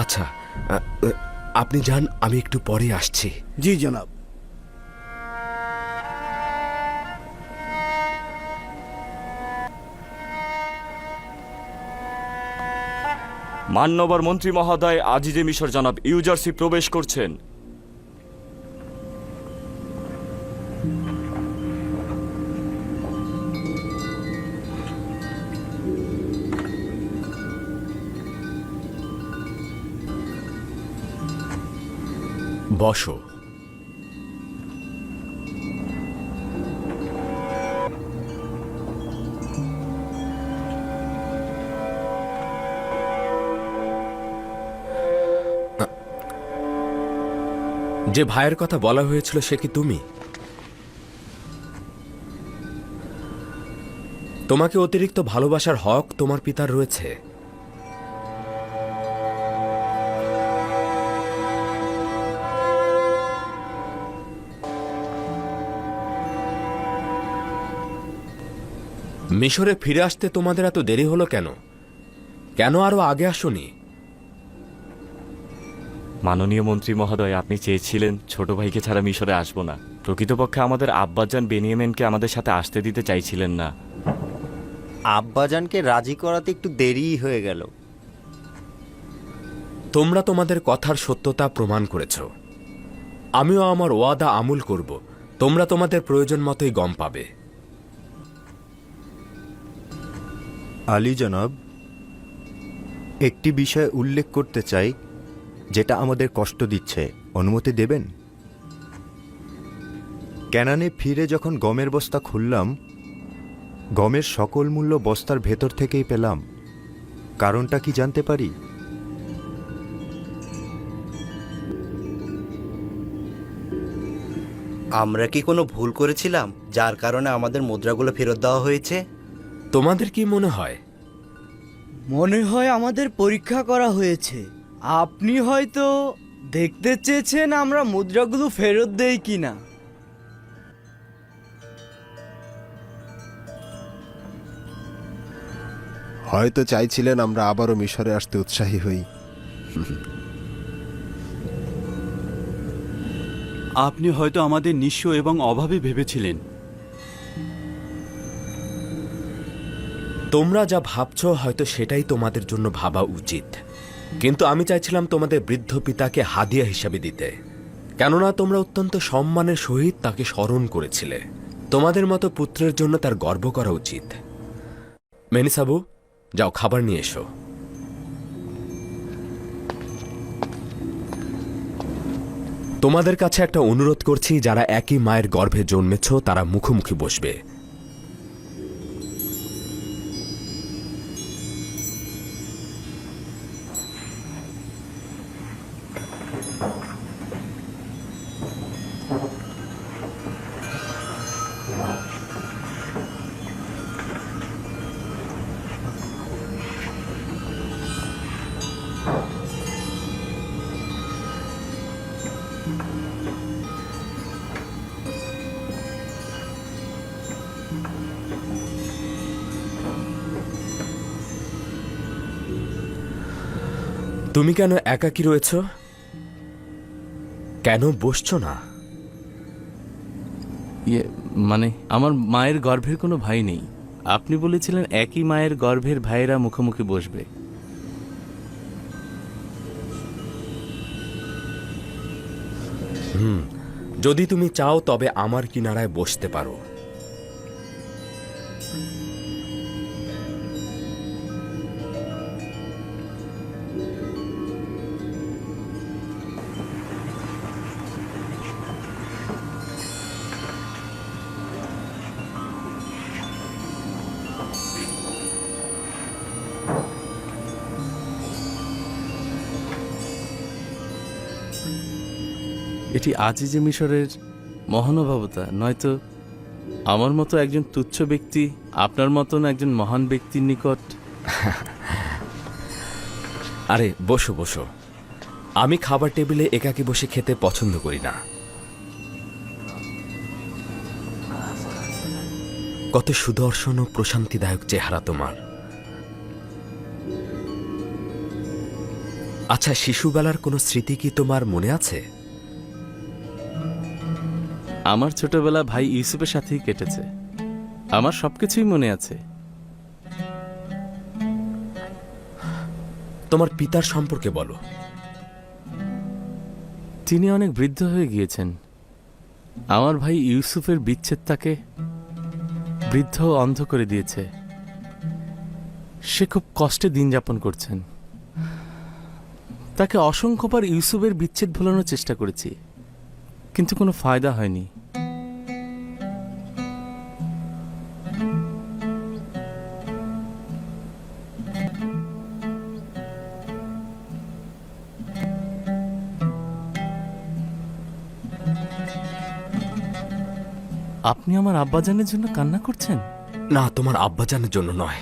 আচ্ছা আপনি যান আমি একটু পরে আসছি। জি জনাব। মান্যবর মন্ত্রী মহোদয় আজিজে মিশর জনাব ইউজার্সি প্রবেশ করছেন। বসো। যে ভাইয়ের কথা বলা হয়েছিল সে কি তুমি? তোমাকে অতিরিক্ত ভালোবাসার হক তোমার পিতার রয়েছে। মিশরে ফিরে আসতে তোমাদের এত দেরি হলো কেন? কেন আরও আগে আসনি? মাননীয় মন্ত্রী মহোদয় আপনি চেয়েছিলেন ছোট ভাইকে ছাড়া মিশরে আসব না। প্রকৃতপক্ষে আমাদের আব্বাজান বেনিয়ামেনকে আমাদের সাথে আসতে দিতে চাইছিলেন না। আব্বাজানকে রাজি করাতে একটু দেরিই হয়ে গেল। তোমরা তোমাদের কথার সত্যতা প্রমাণ করেছ। আমিও আমার ওয়াদা আমূল করব। তোমরা তোমাদের প্রয়োজন মতোই গম পাবে। আলী জনাব, একটি বিষয় উল্লেখ করতে চাই, যেটা আমাদের কষ্ট দিচ্ছে। অনুমতি দেবেন? ক্যানানে ফিরে যখন গমের বস্তা খুললাম, গমের সকল মূল্য বস্তার ভেতর থেকেই পেলাম। কারণটা কি জানতে পারি? আমরা কি কোনো ভুল করেছিলাম, যার কারণে আমাদের মুদ্রাগুলো ফেরত দেওয়া হয়েছে? তোমাদের কি মনে হয়? মনে হয় আমাদের পরীক্ষা করা হয়েছে। আপনি হয়তো দেখতে চেয়েছেন আমরা মুদ্রাগুলো ফেরত দেই কিনা। হয়তো চাইছিলেন আমরা আবারও মিশরে আসতে উৎসাহী হই। আপনি হয়তো আমাদের নিঃস্ব এবং অভাবে ভেবেছিলেন। তোমরা যা ভাবছ, হয়তো সেটাই তোমাদের জন্য ভাবা উচিত। কিন্তু আমি চাইছিলাম তোমাদের বৃদ্ধ পিতাকে হাদিয়া হিসাবে দিতে। কেননা তোমরা অত্যন্ত সম্মানের সহিত তাকে স্মরণ করেছিলে। তোমাদের মতো পুত্রের জন্য তার গর্ব করা উচিত। মেনিসাবু, যাও, খাবার নিয়ে এসো। তোমাদের কাছে একটা অনুরোধ করছি, যারা একই মায়ের গর্ভে জন্মেছ, তারা মুখোমুখি বসবে। তুমি কেন একাকী রয়েছ? কেন বসছো না? ইয়ে মানে আমার মায়ের গর্ভের কোনো ভাই নেই। আপনি বলেছিলেন একই মায়ের গর্ভের ভাইয়েরা মুখোমুখি বসবে। হুম যদি তুমি চাও তবে আমার কিনারায় বসতে পারো। এটি আজিজে মিশরের মহানুভবতা, নয়তো আমার মতো একজন তুচ্ছ ব্যক্তি, আপনার মতন একজন মহান ব্যক্তির নিকট? আরে, বসো বসো। আমি খাবার টেবিলে একাকী বসে খেতে পছন্দ করি না। কত সুদর্শন ও প্রশান্তিদায়ক চেহারা তোমার। আচ্ছা শিশুবেলার কোনো স্মৃতি কি তোমার মনে আছে? আমার ছোটবেলা ভাই ইউসুফের সাথেই কেটেছে। আমার সবকিছুই মনে আছে। তোমার পিতার সম্পর্কে বলো। তিনি অনেক বৃদ্ধ হয়ে গিয়েছেন। আমার ভাই ইউসুফের বিচ্ছেদ তাকে বৃদ্ধ অন্ধ করে দিয়েছে। সে খুব কষ্টে দিন যাপন করছেন। তাকে অসংখ্যবার ইউসুফের বিচ্ছেদ ভোলানোর চেষ্টা করেছি, কিন্তু কোনো ফায়দা হয়নি। আপনি আমার আব্বাজানের জন্য কান্না করছেন? না, তোমার আব্বাজানের জন্য নয়।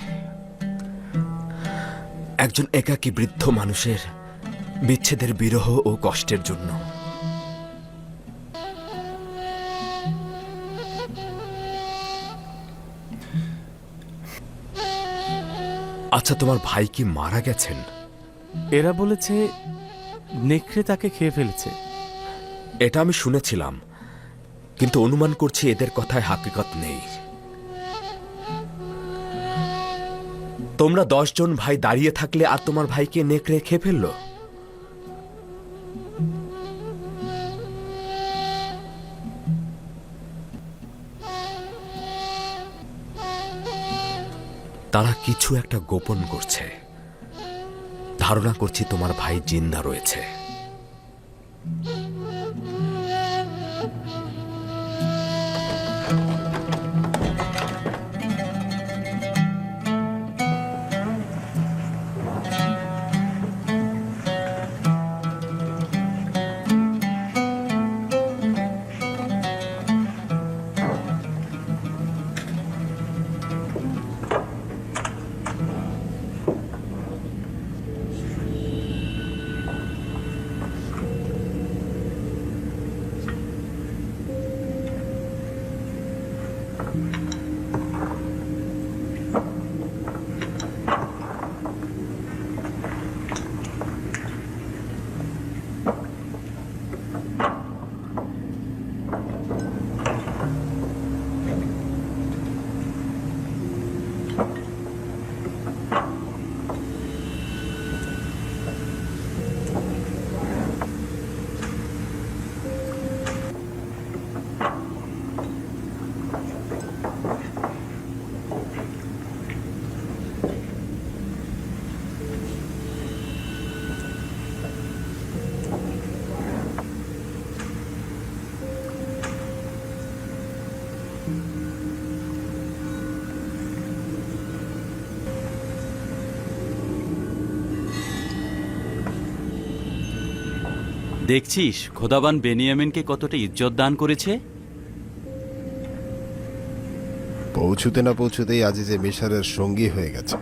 একজন একাকী বৃদ্ধ মানুষের বিচ্ছেদের বিরহ ও কষ্টের জন্য। আচ্ছা তোমার ভাই কি মারা গেছেন? এরা বলেছে নেকড়ে তাকে খেয়ে ফেলেছে। এটা আমি শুনেছিলাম কিন্তু অনুমান করছি এদের কথায় হাকিকত নেই। তোমরা দশজন ভাই দাঁড়িয়ে থাকলে আর তোমার ভাইকে নেকড়ে খেয়ে ফেলল? তারা কিছু একটা গোপন করছে। ধারণা করছি তোমার ভাই জিন্দা রয়েছে। দেখছিস খোদাবান বেনিয়ামিনকে কতটা ইজ্জত দান করেছে? পৌঁছুতে না পৌঁছুতেই আজিজে মিশরের সঙ্গী হয়ে গেছে।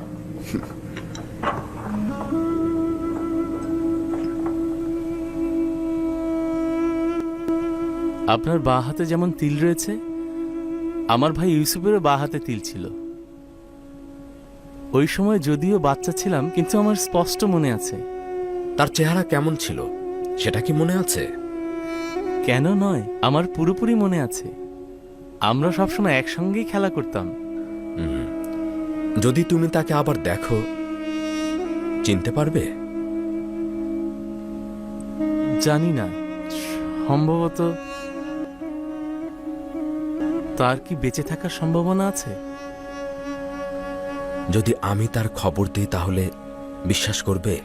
আপনার বা হাতে যেমন তিল রয়েছে আমার ভাই ইউসুফেরও বা হাতে তিল ছিল। ওই সময় যদিও বাচ্চা ছিলাম কিন্তু আমার স্পষ্ট মনে আছে তার চেহারা কেমন ছিল? সেটা কি মনে আছে? কেন নয় আমার পুরোপুরি মনে আছে। আমরা সবসময় একসঙ্গেই খেলা করতাম। যদি তুমি তাকে আবার দেখো চিনতে পারবে? জানি না। সম্ভবত তার কি বেঁচে থাকার সম্ভাবনা আছে? যদি আমি তার খবর দিই তাহলে বিশ্বাস করবে?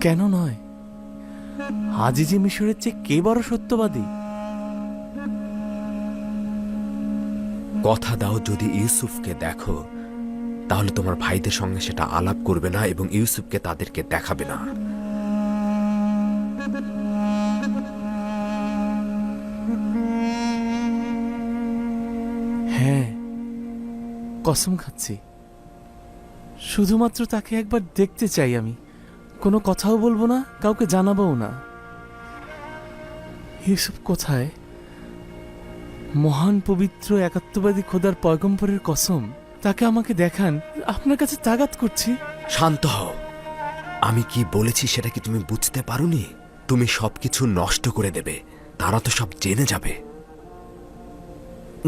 কেন নয়? আজিজি মিশরের চেয়ে কে বড় সত্যবাদী? কথা দাও যদি ইউসুফকে দেখো তাহলে তোমার ভাইদের সঙ্গে সেটা আলাপ করবে না এবং ইউসুফকে তাদেরকে দেখাবে না। হ্যাঁ কসম খাচ্ছি। শুধুমাত্র তাকে একবার দেখতে চাই আমি। কোনো কথাও বলব না, কাউকে জানাবও না। ইউসুফ কোথায় মহান পবিত্র একাত্মবাদী খোদার পয়গম্বরের কসম, তাকে আমাকে দেখান, আপনার কাছে তাগাত করছি। শান্ত হও। আমি কি বলেছি সেটা কি তুমি বুঝতে পারোনি? তুমি সবকিছু নষ্ট করে দেবে, তারা তো সব জেনে যাবে।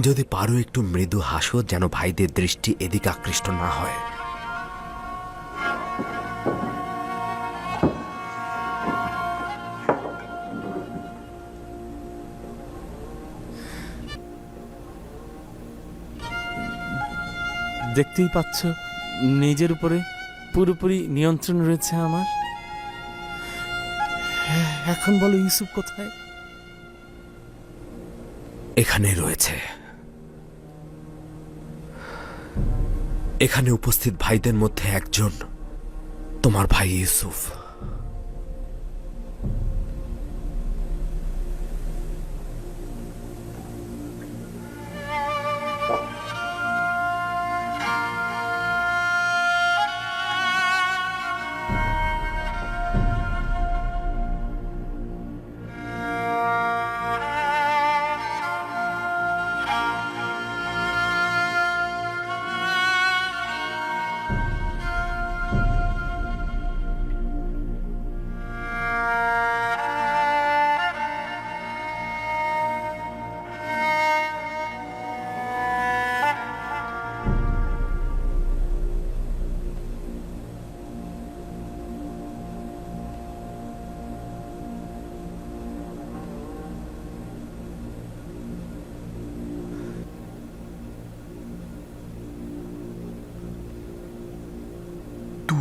যদি পারো একটু মৃদু হাসো, যেন ভাইদের দৃষ্টি এদিকে আকৃষ্ট না হয়। দেখতেই পাচ্ছ নিজের উপরে পুরোপুরি নিয়ন্ত্রণ রয়েছে আমার। হ্যাঁ, এখন বলো ইউসুফ কোথায়? এখানে রয়েছে। এখানে উপস্থিত ভাইদের মধ্যে একজন তোমার ভাই Yusuf.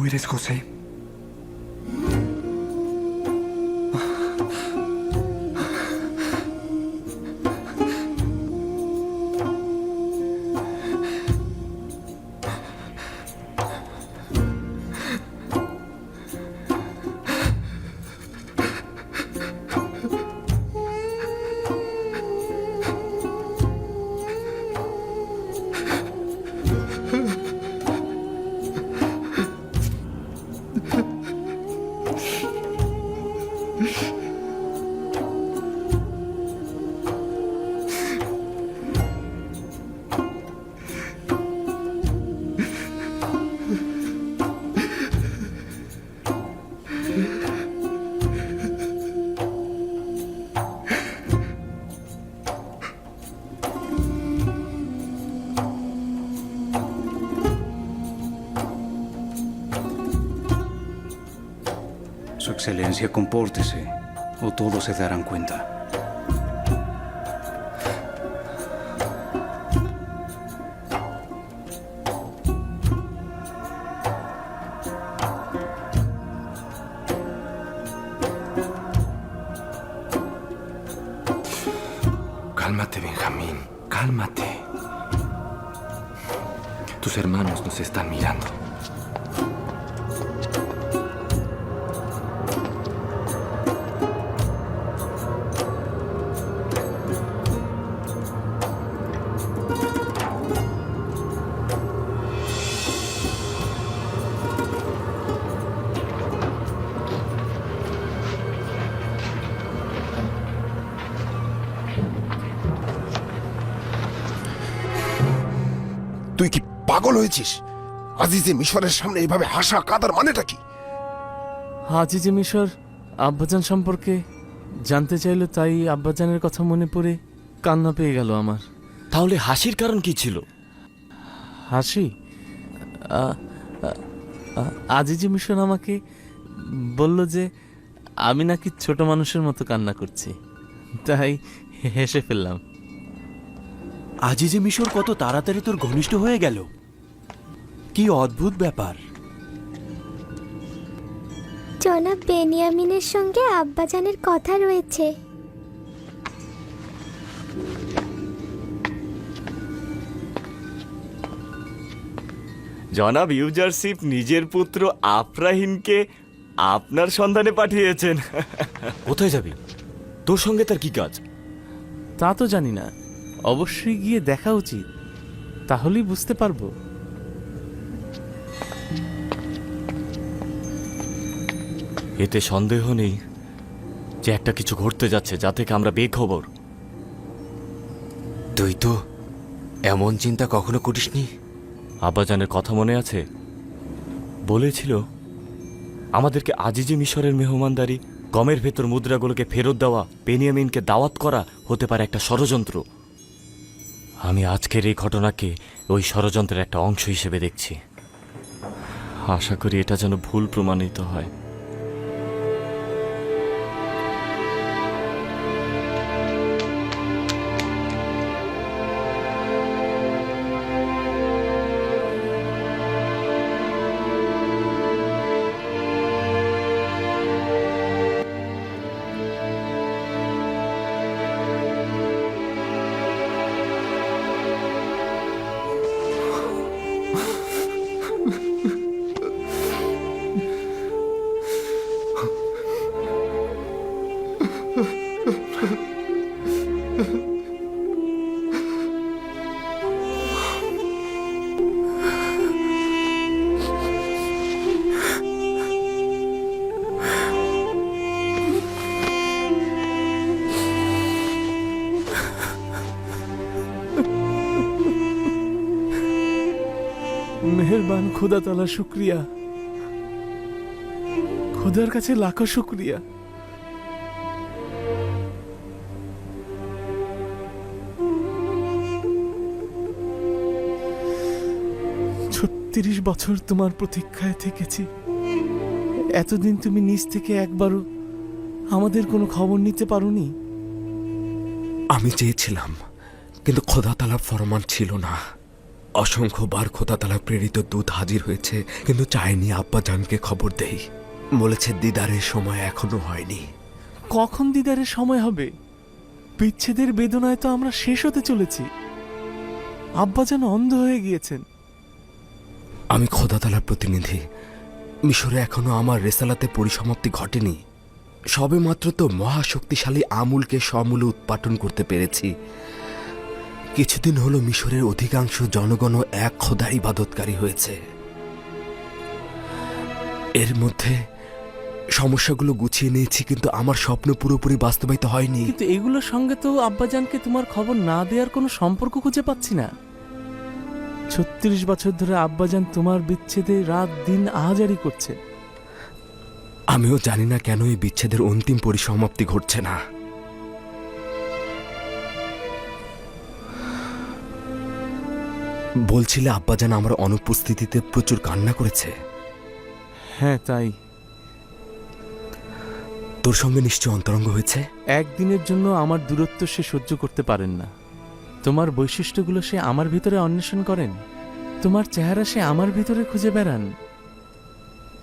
Eres José. Su excelencia, compórtese o todos se darán cuenta. তুই কি পাগল হয়েছিস? আজিজে মিশরের সামনে এভাবে হাসা কাদার মানেটা কি? আজিজে মিশর আব্বাজান সম্পর্কে জানতে চাইলো তাই আব্বাজানের কথা মনে পড়ে কান্না পেয়ে গেল আমার। তাহলে হাসির কারণ কি ছিল? হাসি? আজিজে মিশন আমাকে বলল যে আমি নাকি ছোট মানুষের মতো কান্না করছি। তাই হেসে ফেললাম। আজিজে মিশর কত তাড়াতাড়ি তোর ঘনিষ্ঠ হয়ে গেল? কি অদ্ভুত ব্যাপার। জনাব বেনিয়ামিনের সঙ্গে আব্বাজানের কথা রয়েছে। জনাব ইউজারশিপ নিজের পুত্র আফরাহিনকে আপনার সন্ধানে পাঠিয়েছেন। কোথায় যাবি? তোর সঙ্গে তার কি কাজ? তা তো জানি না। অবশ্যই গিয়ে দেখা উচিত। তাহলেই বুঝতে পারব। এতে সন্দেহ নেই যে একটা কিছু ঘটতে যাচ্ছে যা থেকে আমরা বেখবর তুই তো এমন চিন্তা কখনো করিসনি? আব্বাজানের কথা মনে আছে? বলেছিল আমাদেরকে আজিজে মিশরের মেহমানদারি গমের ভেতর মুদ্রাগুলোকে ফেরত দেওয়া বেনিয়ামিনকে দাওয়াত করা হতে পারে একটা ষড়যন্ত্র। আমি আজকের এই ঘটনাকে ওই ষড়যন্ত্রের একটা অংশ হিসেবে দেখছি। আশা করি এটা যেন ভুল প্রমাণিত হয়। খোদা তালা শুক্রিয়া। খোদার কাছে লাখো শুক্রিয়া। ছত্রিশ বছর তোমার প্রতীক্ষায় থেকেছি। এতদিন তুমি নিজ থেকে একবারও আমাদের কোনো খবর নিতে পারোনি। আমি চেয়েছিলাম, কিন্তু খোদাতালা ফরমান ছিল না। অসংখ্যবার খোদাতালা প্রেরিত দূত হাজির হয়েছে কিন্তু চায়নি আব্বা জানকে খবর দেই। বলেছে দিদারের সময় এখনও হয়নি। কখন দিদারের সময় হবে? বিচ্ছেদের বেদনায় তো আমরা শেষ হতে চলেছি। আব্বা যেন অন্ধ হয়ে গিয়েছেন। আমি খোদাতালার প্রতিনিধি। মিশরে এখনও আমার রেসালাতে পরিসমাপ্তি ঘটেনি। সবে মাত্র তো মহাশক্তিশালী আমুলকে সমূলে উৎপাটন করতে পেরেছি। কিছুদিন হলো মিশরের অধিকাংশ জনগণ এক খোদার ইবাদতকারী হয়েছে। এর মধ্যে সমস্যাগুলো গুছিয়ে নিয়েছি কিন্তু আমার স্বপ্ন পুরোপুরি বাস্তবায়িত হয়নি। কিন্তু এগুলোর সঙ্গে তো আব্বাজানকে তোমার খবর না দেওয়ার কোনো সম্পর্ক খুঁজে পাচ্ছি না। ছত্রিশ বছর ধরে আব্বাজান তোমার বিচ্ছেদে রাত দিন আহাজারি করছে। আমিও জানি না কেন এই বিচ্ছেদের অন্তিম পরিসমাপ্তি ঘটছে না। বলছিলে আব্বাজান আমার অনুপস্থিতিতে প্রচুর কান্না করেছে। হ্যাঁ তাই। তোর সঙ্গে নিশ্চয় অন্তরঙ্গ হয়েছে? একদিনের জন্য আমার দূরত্ব সে সহ্য করতে পারেন না। তোমার বৈশিষ্ট্যগুলো সে আমার ভিতরে অন্বেষণ করেন। তোমার চেহারা সে আমার ভিতরে খুঁজে বেড়ান।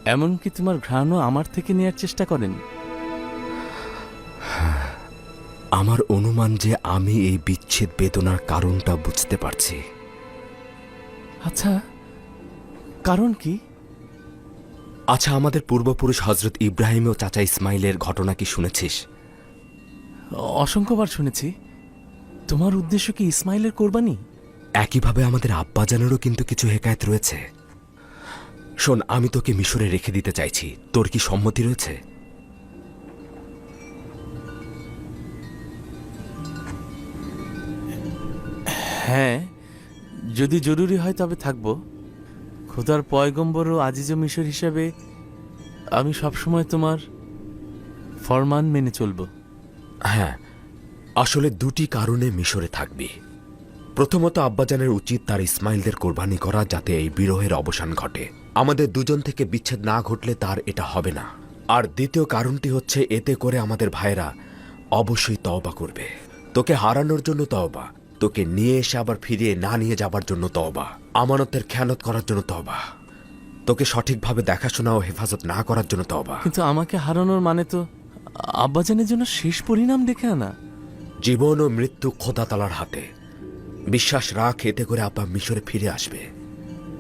এমনকি তোমার ঘ্রাণও আমার থেকে নেয়ার চেষ্টা করেন। আমার অনুমান যে আমি এই বিচ্ছেদ বেদনার কারণটা বুঝতে পারছি। আচ্ছা কারণ কি? আচ্ছা আমাদের পূর্বপুরুষ হজরত ইব্রাহিম ও চাচা ইসমাইলের ঘটনা কি শুনেছিস? অসংখ্যবার শুনেছি। তোমার উদ্দেশ্য কি ইসমাইলের কোরবানি? একইভাবে আমাদের আব্বাজানেরও কিন্তু কিছু হেকায়ত রয়েছে। শোন আমি তোকে মিশরে রেখে দিতে চাইছি। তোর কি সম্মতি রয়েছে? হ্যাঁ যদি জরুরি হয় তবে থাকব। খোদার পয়গম্বর ও আজিজ মিশর হিসাবে আমি সবসময় তোমার ফরমান মেনে চলব। হ্যাঁ আসলে দুটি কারণে মিশরে থাকবি। প্রথমত আব্বাজানের উচিত তার ইসমাইলদের কোরবানি করা যাতে এই বিরহের অবসান ঘটে। আমাদের দুজন থেকে বিচ্ছেদ না ঘটলে তার এটা হবে না। আর দ্বিতীয় কারণটি হচ্ছে, এতে করে আমাদের ভাইরা অবশ্যই তওবা করবে। তোকে হারানোর জন্য তওবা। তোকে নিয়ে এসে আবার ফিরিয়ে না নিয়ে যাবার জন্য তওবা। আমানতের খেয়ানত করার জন্য তওবা। তোকে সঠিকভাবে দেখাশোনা ও হেফাজত না করার জন্য তওবা। কিন্তু আমাকে হারানোর মানে তো আব্বাজানের জন্য শেষ পরিণাম দেখে আনা। জীবন ও মৃত্যু খোদা তালার হাতে। বিশ্বাস রাখ এতে করে আব্বা মিশরে ফিরে আসবে।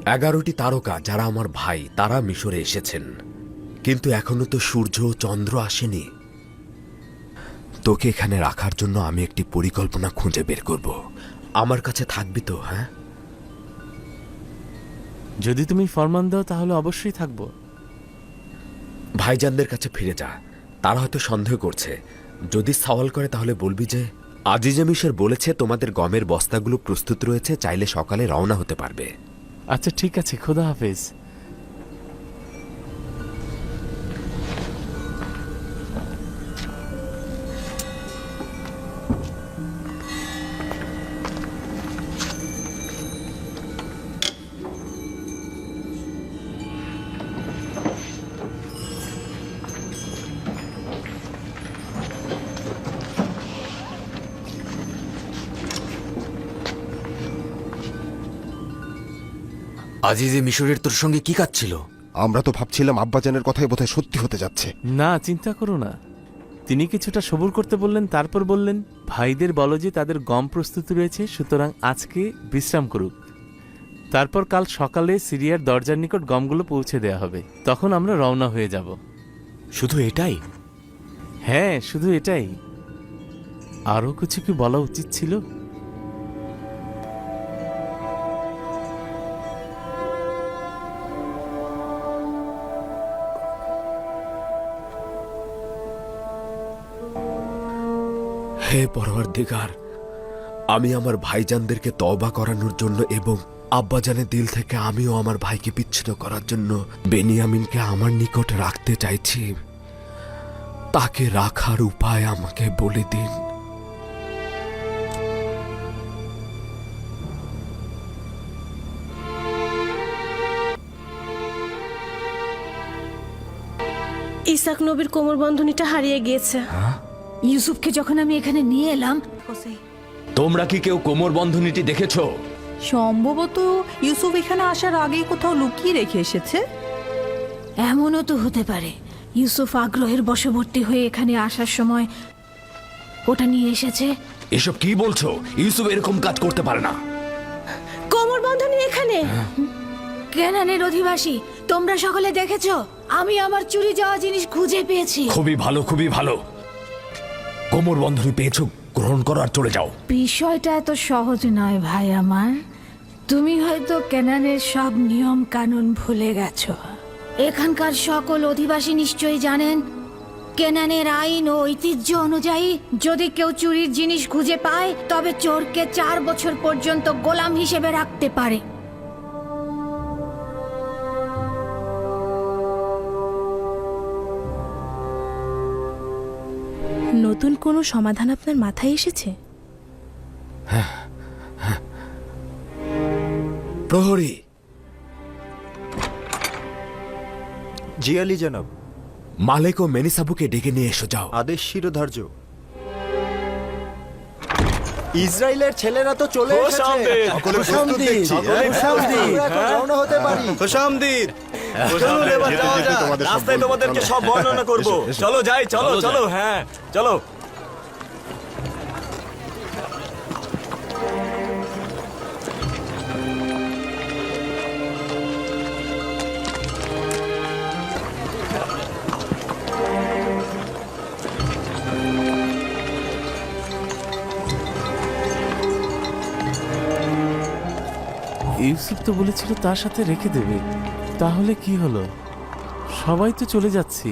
এগারোটি তারকা যারা আমার ভাই তারা মিশরে এসেছেন। কিন্তু এখনও তো সূর্য ও চন্দ্র আসেনি। তোকে এখানে রাখার জন্য আমি একটি পরিকল্পনা খুঁজে বের করব। আমার কাছে থাকবি তো হ্যাঁ? যদি তুমি ফরমান দাও তাহলে অবশ্যই থাকব। ভাইজানদের কাছে ফিরে যা। তারা হয়তো সন্দেহ করছে। যদি সওয়াল করে তাহলে বলবি যে আজিজে মিশর বলেছে তোমাদের গমের বস্তাগুলো প্রস্তুত রয়েছে চাইলে সকালে রওনা হতে পারবে। আচ্ছা ঠিক আছে খোদা হাফেজ। আজিজে মিশরের তোর সঙ্গে কি কাজ ছিল? আমরা তো ভাবছিলাম আব্বাজানের কথাই বোধহয় সত্যি হতে যাচ্ছে। না চিন্তা করো না। তিনি কিছুটা সবুর করতে বললেন তারপর বললেন ভাইদের বলো যে তাদের গম প্রস্তুত রয়েছে সুতরাং আজকে বিশ্রাম করুক। তারপর কাল সকালে সিরিয়ার দরজার নিকট গমগুলো পৌঁছে দেওয়া হবে। তখন আমরা রওনা হয়ে যাব। শুধু এটাই? হ্যাঁ শুধু এটাই। আরও কিছু কি বলা উচিত ছিল? হে পরওয়ার দিগার আমি আমার ভাইজানদেরকে তওবা করানোর জন্য এবং আব্বাজানের দিল থেকে আমিও আমার ভাইকে বিচ্ছিন্ন করার জন্য বেনিয়ামিনকে আমার নিকট রাখতে চাইছি। তাকে রাখার উপায় আমাকে বলে দিন। ইসাক নবীর কোমর বন্ধনীটা হারিয়ে গিয়েছে। ইউসুফকে যখন আমি এখানে নিয়ে এলাম তোমরা কি কেউ কোমর বন্ধনীটি দেখেছ? সম্ভবত ইউসুফ এখানে আসার আগেই কোথাও লুকিয়ে রেখে এসেছে। এমনও তো হতে পারে। ইউসুফ আগ্রহের বশবর্তী হয়ে এখানে আসার সময় ওটা নিয়ে এসেছে। এসব কি বলছো? ইউসুফ এরকম কাজ করতে পারে না। কোমর বন্ধনী এখানে। কেনানের অধিবাসী তোমরা সকলে দেখেছ? আমি আমার চুরি যাওয়া জিনিস খুঁজে পেয়েছি। খুবই ভালো খুবই ভালো। কোমর বন্ধনী পেয়েছ, গ্রহণ করো আর চলে যাও। বিষয়টা এত সহজ নয় ভাই আমার। তুমি হয়তো কেনানের সব নিয়ম কানুন ভুলে গেছো। এখানকার সকল অধিবাসী নিশ্চয়ই জানেন, কেনানের আইন ও ঐতিহ্য অনুযায়ী যদি কেউ চুরির জিনিস খুঁজে পায়, তবে চোরকে চার বছর পর্যন্ত গোলাম হিসেবে রাখতে পারে। কোনো সমাধান আপনার মাথায় এসেছে? প্রহরী। জি আলী জনাব। মালেক ও মেনিসাবুকে ডেকে নিয়ে এসো যাও। আদেশ শিরোধার্য। ইসরায়েলের ছেলেরা তো চলে এসেছে। সকলে প্রস্তুত দেখছি, হ্যাঁ? রওনা হতে পারি। খুশামদিদ। রাস্তায় তোমাদেরকে সব বর্ণনা করব। চলো যাই চলো চলো হ্যাঁ চলো। ইউসুফ তো বলেছিল তার সাথে রেখে দেবে। তাহলে কি হলো? সবাই তো চলে যাচ্ছি।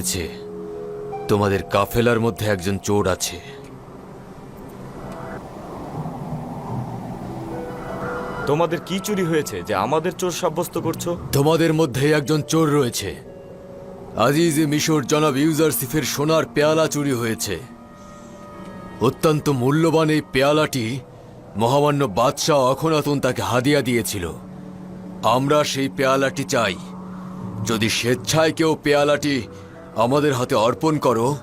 হয়েছে। তোমাদের কাফেলার মধ্যে একজন চোর আছে। তোমাদের কি চুরি হয়েছে যে আমাদের চোর সাব্যস্ত করছ? তোমাদের মধ্যে একজন চোর রয়েছে। আজিজ মিশর জনাব ইউজারসিফের সোনার পেয়ালা চুরি হয়েছে। অত্যন্ত মূল্যবান এই পেয়ালাটি মহামান্য বাদশাহ অখনাতুন তাকে হাদিয়া দিয়েছিল। আমরা সেই পেয়ালাটি চাই। যদি স্বেচ্ছায় কেউ পেয়ালাটি আমাদের হাতে অর্পণ করো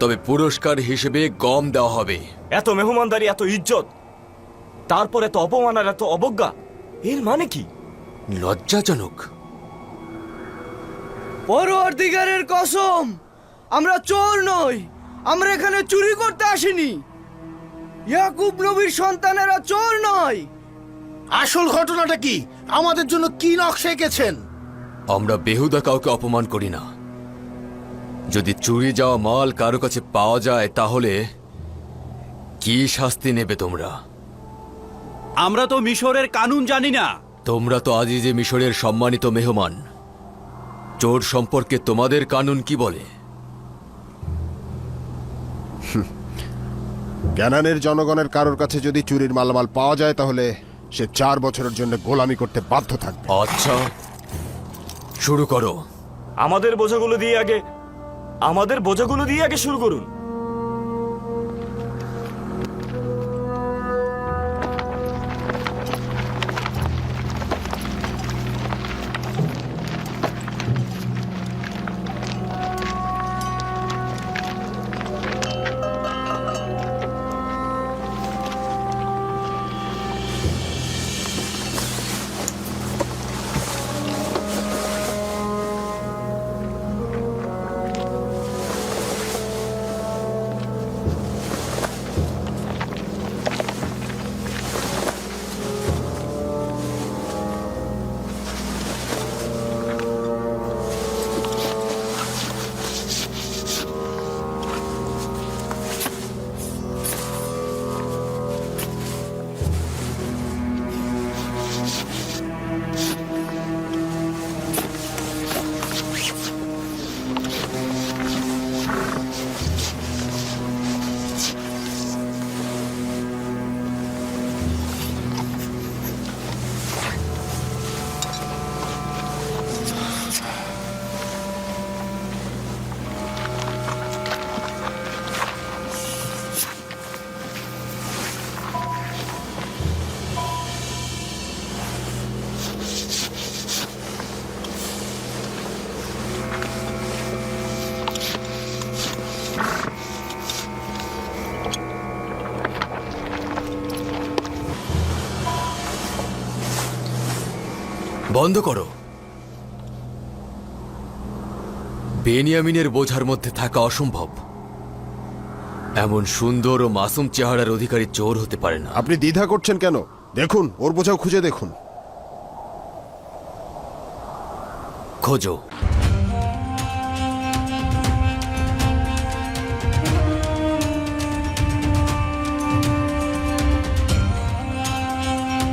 তবে পুরস্কার হিসেবে গম দেওয়া হবে। এত মেহমানদারি এত ইজ্জত তারপর এত অপমান আর এত অবজ্ঞা এর মানে কি? লজ্জাজনক। পরওয়ারদিগারের কসম আমরা চোর নই আমরা এখানে চুরি করতে আসিনি। ইয়াকুব নবীর সন্তানেরা চোর নয়। আসল ঘটনাটা কি? আমাদের জন্য কি নকশা এঁকেছেন? আমরা বেহুদা কাউকে অপমান করি না। যদি চুরি যাওয়া মাল কারও কাছে পাওয়া যায় তাহলে কি শাস্তি নেবে তোমরা? আমরা তো মিশরের কানুন জানি না। তোমরা তো আজই আজিজে মিশরের সম্মানিত মেহমান। চোর সম্পর্কে তোমাদের কানুন কি বলে? ক্যানানের জনগণের কারোর কাছে যদি চুরির মালামাল পাওয়া যায় তাহলে সে চার বছরের জন্য গোলামি করতে বাধ্য থাকবে। আচ্ছা শুরু করো। আমাদের বোঝাগুলো দিয়ে আগে আমাদের বোঝাগুলো দিয়ে আগে শুরু করুন। বন্ধ করো। বেনিয়ামিনের বোঝার মধ্যে থাকা অসম্ভব। এমন সুন্দর ও মাসুম চেহারার অধিকারী চোর হতে পারে না। আপনি দ্বিধা করছেন কেন? দেখুন ওর বোঝাও খুঁজে দেখুন। খোঁজো।